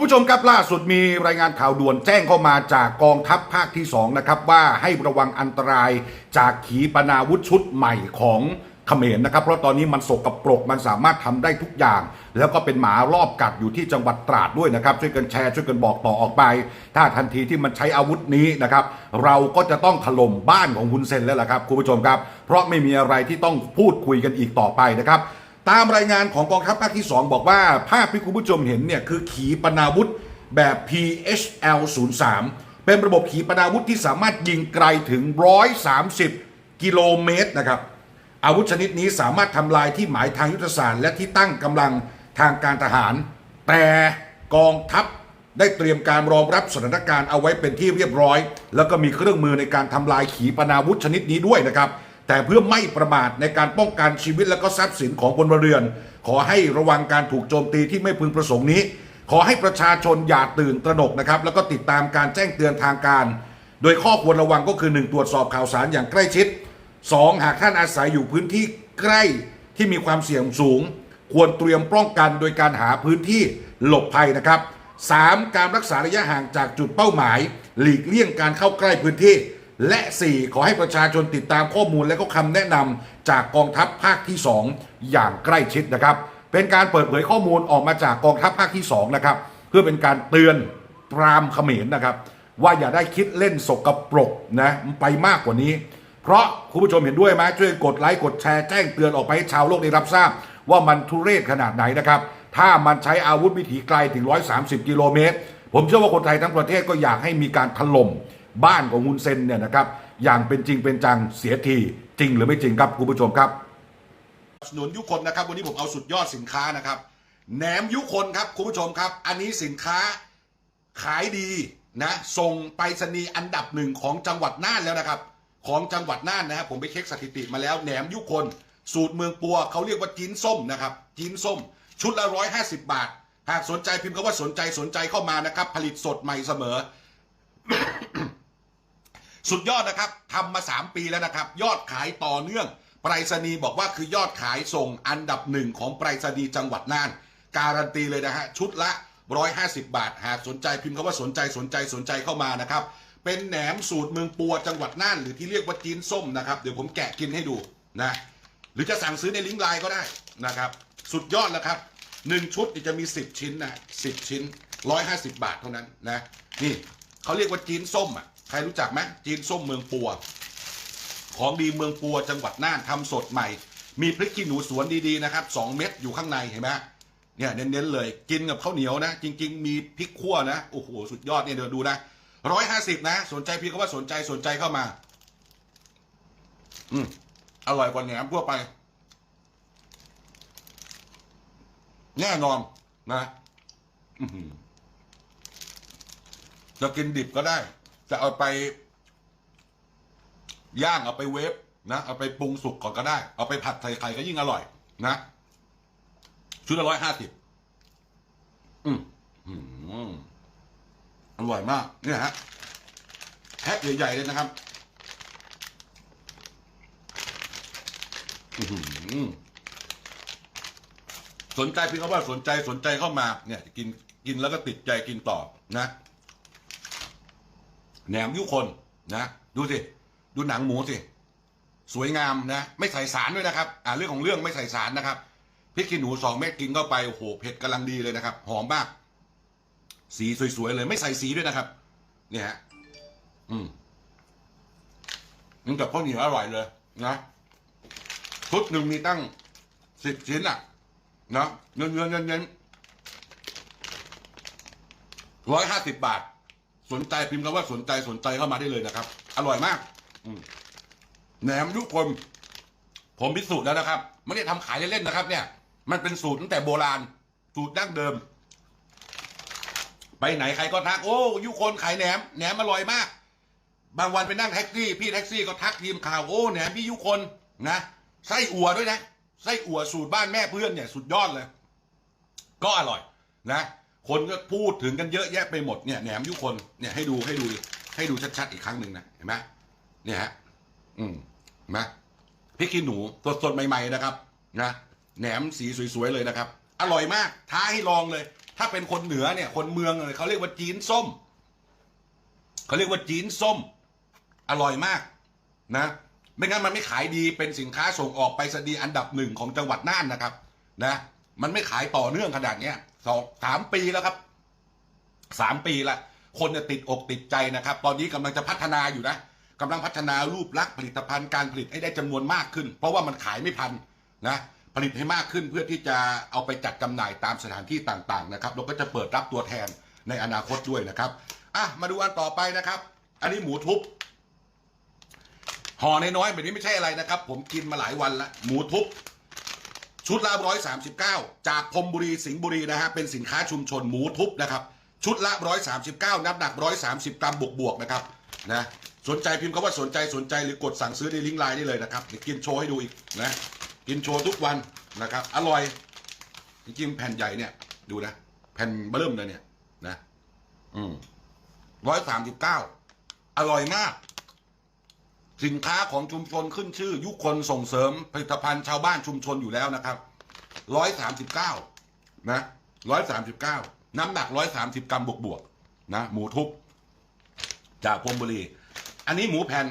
คุณผู้ชมครับล่าสุดมีรายงานข่าวด่วนแจ้งเข้ามาจากกองทัพภาคที่2นะครับว่าให้ระวังอันตรายจากขีปนาวุธชุดใหม่ของเขมรนะครับ เพราะตอนนี้มันสกปรกมันสามารถทำได้ทุกอย่าง แล้วก็เป็นหมารอบกัดอยู่ที่จังหวัดตราดด้วยนะครับ ช่วยกันแชร์ช่วยกันบอกต่อออกไป ถ้าทันทีที่มันใช้อาวุธนี้นะครับ เราก็จะต้องถล่มบ้านของคุณเซนแล้วล่ะครับคุณผู้ชมครับ เพราะไม่มีอะไรที่ต้องพูดคุยกันอีกต่อไปนะครับ ตามรายงานของกองทัพภาคที่ 2 บอกว่าภาพที่คุณผู้ชมเห็นเนี่ยคือขีปนาวุธแบบ PHL 03เป็นระบบขีปนาวุธที่สามารถยิงไกลถึง 130 กิโลเมตรนะครับ อาวุธชนิดนี้สามารถทำลายที่หมายทางยุทธศาสตร์และที่ตั้งกำลังทางการทหาร แต่กองทัพได้เตรียมการรองรับสถานการณ์เอาไว้เป็นที่เรียบร้อย แล้วก็มีเครื่องมือในการทำลายขีปนาวุธชนิดนี้ด้วยนะครับ แต่เพื่อไม่ประมาทในการป้องกันชีวิตและก็ทรัพย์สินของพลเรือน ขอให้ระวังการถูกโจมตีที่ไม่พึงประสงค์นี้ ขอให้ประชาชนอย่าตื่นตระหนกนะครับ แล้วก็ติดตามการแจ้งเตือนทางการ โดยข้อควรระวังก็คือ 1 ตรวจสอบข่าวสารอย่างใกล้ชิด 2. หากท่านอาศัยอยู่พื้นที่ใกล้ที่มีความเสี่ยงสูง ควรเตรียมป้องกันโดยการหาพื้นที่หลบภัยนะครับ 3. การรักษาระยะห่างจากจุดเป้าหมาย หลีกเลี่ยงการเข้าใกล้พื้นที่ และ 4. ขอให้ประชาชนติดตามข้อมูลและก็คำแนะนำจากกองทัพภาคที่ 2 อย่างใกล้ชิดนะครับ เป็นการเปิดเผยข้อมูลออกมาจากกองทัพภาคที่2นะครับเพื่อเป็นการเตือนปรามเขมรนะครับ ว่าอย่าได้คิดเล่นสกปรกนะไปมากกว่านี้ เพราะคุณผู้ชมเห็นด้วยไหมช่วยกดไลค์กดแชร์แจ้งเตือนออกไปให้ชาวโลกได้รับทราบ ว่ามันทุเรศขนาดไหนนะครับ ถ้ามันใช้อาวุธวิถีไกลถึง 130 กิโลเมตรผมเชื่อว่าคนไทยทั้งประเทศก็อยากให้มีการถล่ม บ้านของฮุนเซนเนี่ยนะครับอย่างเป็นจริงเป็นจังเสียทีจริงหรือไม่จริงครับคุณผู้ชมครับสนุนยุคนนะครับ วันนี้ผมเอาสุดยอดสินค้านะครับแหนมยุคนครับคุณผู้ชมครับ อันนี้สินค้าขายดีนะส่งไปรษณีย์อันดับหนึ่งของจังหวัดน่านแล้วนะครับ ของจังหวัดน่านนะครับผมไปเช็คสถิติมาแล้วแหนมยุคน สูตรเมืองปัวเขาเรียกว่าจีนส้มนะครับจีนส้ม ชุดละร้อยห้าสิบบาท หากสนใจพิมพ์คำว่าสนใจสนใจเข้ามานะครับ ผลิตสดใหม่เสมอ สุดยอดนะครับทำมา 3 ปีแล้วนะครับ ยอดขายต่อเนื่องไปรษณีย์บอกว่าคือยอดขายส่งอันดับหนึ่งของไปรษณีย์จังหวัดน่าน การันตีเลยนะฮะชุดละ 150 บาท หากสนใจพิมพ์คำว่าสนใจสนใจสนใจเข้ามานะครับ เป็นแหนมสูตรเมืองปัวจังหวัดน่าน หรือที่เรียกว่าจีนส้มนะครับ เดี๋ยวผมแกะกินให้ดูนะหรือจะสั่งซื้อในลิงก์ไลน์ก็ได้นะครับสุดยอดแล้วครับหนึ่งชุดจะมี 10 ชิ้นนะ10 ชิ้น 150 บาทเท่านั้นนะนี่เขาเรียกว่าจีนส้มอะ ใครรู้จักไหมจีนส้มเมืองปัว ของดีเมืองปัวจังหวัดน่านทำสดใหม่ มีพริกขี้หนูสวนดีๆนะครับ2เม็ดอยู่ข้างในเห็นไหมเนี่ยเน้นๆเลยกินกับข้าวเหนียวนะ จริง ๆ มีพริกขั่วนะโอ้โหสุดยอดเนี่ยเดี๋ยวดูนะร้อยห้าสิบนะ สนใจพี่ก็ว่าสนใจสนใจเข้ามา อืมอร่อยกว่าแหนมทั่วไป แน่นอนนะจะกินดิบก็ได้ จะเอาไป ย่างเอาไปเวฟนะเอาไปปรุงสุกก่อนก็ได้ เอาไปผัดใส่ไข่ก็ยิ่งอร่อย นะชุดละร้อยห้าสิบอืมอืมอร่อยมากเนี่ยฮะแพ็คใหญ่ๆเลยนะครับอื้อหือสนใจพี่เขาว่าสนใจสนใจเข้ามา เนี่ย กินกินแล้วก็ติดใจกินต่อนะ แหนมยุคนนะดูสิดูหนังหมูสิสวยงามนะไม่ใส่สารด้วยนะครับอ่าเรื่องของเรื่องไม่ใส่สารนะครับพริกขี้หนูสองเม็ดกินเข้าไปโอ้โหเผ็ดกำลังดีเลยนะครับ หอมมาก สีสวยๆเลย ไม่ใส่สีด้วยนะครับ เนี่ยฮะอืมนี่กับข้าวเหนียวอร่อยเลยนะชุดหนึ่งมีตั้งสิบชิ้นอะนะเงินเงินเงินเงินร้อยห้าสิบบาท สนใจพิมพ์คำว่าสนใจสนใจเข้ามาได้เลยนะครับ อร่อยมากอแหนมยุคนผมพิสูจน์แล้วนะครับไม่ได้ทำขายเล่นๆนะครับ เนี่ย มันเป็นสูตรตั้งแต่โบราณ สูตรดั้งเดิม ไปไหนใครก็ทัก โอ้ยุคนขายแหนมแหนมอร่อยมาก บางวันไปนั่งแท็กซี่พี่แท็กซี่ก็ทักทีมข่าวโอ้แหนมพี่ยุคนนะไส้อั่วด้วยนะไส้อั่วสูตรบ้านแม่เพื่อนเนี่ยสุดยอดเลย ก็อร่อยนะ คนก็พูดถึงกันเยอะแยะไปหมดเนี่ยแหนมยุคนเนี่ยให้ดูให้ดูให้ดูชัดๆอีกครั้งหนึ่งนะเห็นไหมเนี่ยฮะอืมเห็นไหมพริกขี้หนูสดๆใหม่ ๆนะครับนะแหนมสีสวยๆเลยนะครับ อร่อยมากท้าให้ลองเลย ถ้าเป็นคนเหนือเนี่ย คนเมืองเลยเขาเรียกว่าจีนส้มเขาเรียกว่าจีนส้ม อร่อยมากนะไม่งั้นมันไม่ขายดีเป็นสินค้าส่งออกไปสดีอันดับหนึ่งของจังหวัดน่านนะครับ นะ มันไม่ขายต่อเนื่องขนาดเนี้ยสองสามปีแล้วครับสามปีละคนเนี่ยติดอกติดใจนะครับ ตอนนี้กำลังจะพัฒนาอยู่นะกำลังพัฒนารูปลักษณ์ผลิตภัณฑ์การผลิตให้ได้จำนวนมากขึ้น เพราะว่ามันขายไม่ทันนะผลิตให้มากขึ้นเพื่อที่จะเอาไปจัดจำหน่ายตามสถานที่ต่างๆนะครับเราก็จะเปิดรับตัวแทนในอนาคตด้วยนะครับอะมาดูอันต่อไปนะครับ อันนี้หมูทุบห่อน้อยๆแบบนี้ไม่ใช่อะไรนะครับ ผมกินมาหลายวันล้วหมูทุบ ชุดละร้อยสามสิบเก้าจากพรมบุรีสิงห์บุรีนะฮะเป็นสินค้าชุมชนหมูทุบนะครับ ชุดละร้อยสามสิบเก้าน้ำหนักร้อยสามสิบกรัมบวกบวกๆนะครับนะสนใจพิมพ์คำว่าสนใจสนใจหรือกดสั่งซื้อในลิงก์ไลน์ได้เลยนะครับเดี๋ยวกินโชว์ให้ดูอีกนะกินโชว์ทุกวันนะครับ อร่อยจริงๆแผ่นใหญ่เนี่ยดูนะ แผ่นเบิ่มเลยเนี่ยนะ อืมร้อยสามสิบเก้าอร่อยมาก สินค้าของชุมชนขึ้นชื่อ ยุคนส่งเสริมผลิตภัณฑ์ชาวบ้านชุมชนอยู่แล้วนะครับร้อยสามสิบเก้านะร้อยสามสิบเก้าน้ำหนักร้อยสามสิบกรัมบวกบวกนะหมูทุบจากพรมบุรี อันนี้หมูแผ่น